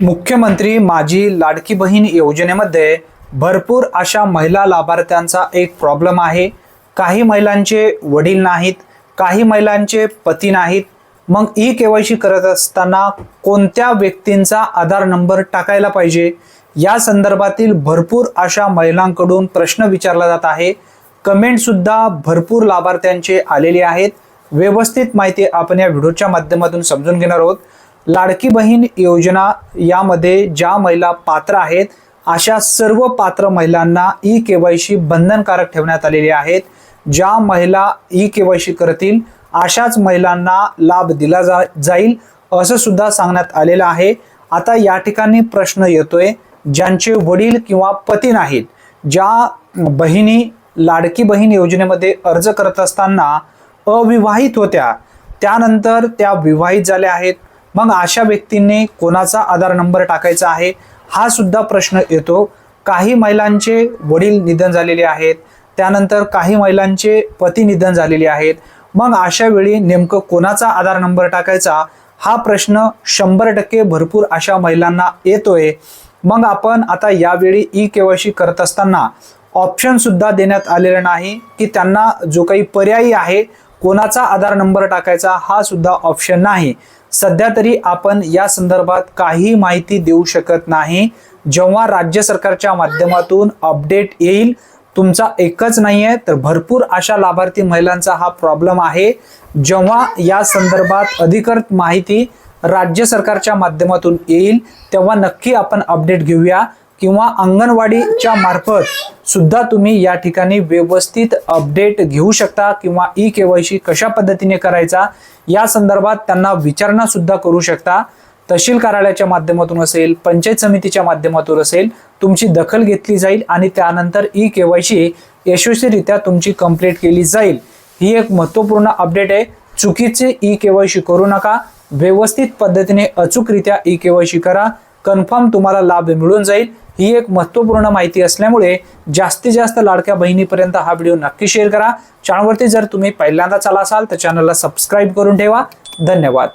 मुख्यमंत्री माझी लाडकी बहीण योजनेमध्ये भरपूर अशा महिला लाभार्थ्यांचा एक प्रॉब्लेम आहे. काही महिलांचे वडील नाहीत काही महिलांचे पती नाहीत. मग ई के वाय सी करत असताना कोणत्या व्यक्तींचा आधार नंबर टाकायला पाहिजे? या संदर्भातील भरपूर अशा महिलांकडून प्रश्न विचारला जात आहे. कमेंटसुद्धा भरपूर लाभार्थ्यांचे आलेले आहेत. व्यवस्थित माहिती आपण या व्हिडिओच्या माध्यमातून समजून घेणार आहोत. लाडकी बहीण योजना यामध्ये ज्या महिला पात्र आहेत अशा सर्व पात्र महिलांना ई के वाय सी बंधनकारक ठेवण्यात आलेले आहेत. ज्या महिला ई के वाय सी करतील अशाच महिलांना लाभ दिला जा जाईल असं सुद्धा सांगण्यात आलेलं आहे. आता या ठिकाणी प्रश्न येतोय ज्यांचे वडील किंवा पती नाहीत ज्या बहिणी लाडकी बहीण योजनेमध्ये अर्ज करत असताना अविवाहित होत्या त्यानंतर त्या विवाहित झाल्या आहेत. मग अशा व्यक्तींनी कोणाचा आधार नंबर टाकायचा आहे? हा सुद्धा प्रश्न येतो. काही महिलांचे वडील निधन झालेले आहेत. त्यानंतर काही महिलांचे पती निधन झालेले आहेत. मग अशा वेळी नेमकं कोणाचा आधार नंबर टाकायचा? हा प्रश्न शंभर टक्के भरपूर अशा महिलांना येतोय. मग आपण आता यावेळी ई केवायसी करत असताना ऑप्शन सुद्धा देण्यात आलेला नाही की त्यांना जो काही पर्यायी आहे कोणाचा आधार नंबर टाकायचा हा सुद्धा ऑप्शन नाही. सध्या तरी आपण या संदर्भात काही माहिती देऊ शकत नाही. जेव्हा राज्य सरकारच्या माध्यमातून अपडेट येईल तुमचा एकच नाही आहे तर भरपूर अशा लाभार्थी महिलांचा हा प्रॉब्लेम आहे. जेव्हा या संदर्भात अधिकृत माहिती राज्य सरकारच्या माध्यमातून येईल तेव्हा नक्की आपण अपडेट घेऊया. किंवा अंगणवाडीच्या मार्फत सुद्धा तुम्ही या ठिकाणी व्यवस्थित अपडेट घेऊ शकता किंवा ई केवायसी कशा पद्धतीने करायचा या संदर्भात त्यांना विचारणा सुद्धा करू शकता. तहसील कार्यालयाच्या माध्यमातून असेल पंचायत समितीच्या माध्यमातून असेल तुमची दखल घेतली जाईल आणि त्यानंतर ई केवायसी यशस्वीरित्या तुमची कंप्लीट केली जाईल. ही एक महत्त्वपूर्ण अपडेट आहे. चुकीचे ई केवायसी करू नका. व्यवस्थित पद्धतीने अचूकरित्या ई केवायसी करा. कन्फर्म तुम्हाला लाभ मिळून जाईल. ही एक महत्त्वपूर्ण माहिती असल्यामुळे जास्तीत जास्त लाडक्या बहिणीपर्यंत हा व्हिडिओ नक्की शेअर करा. चॅनलवरती जर तुम्ही पहिल्यांदा आला असाल तर चॅनलला सबस्क्राईब करून ठेवा. धन्यवाद.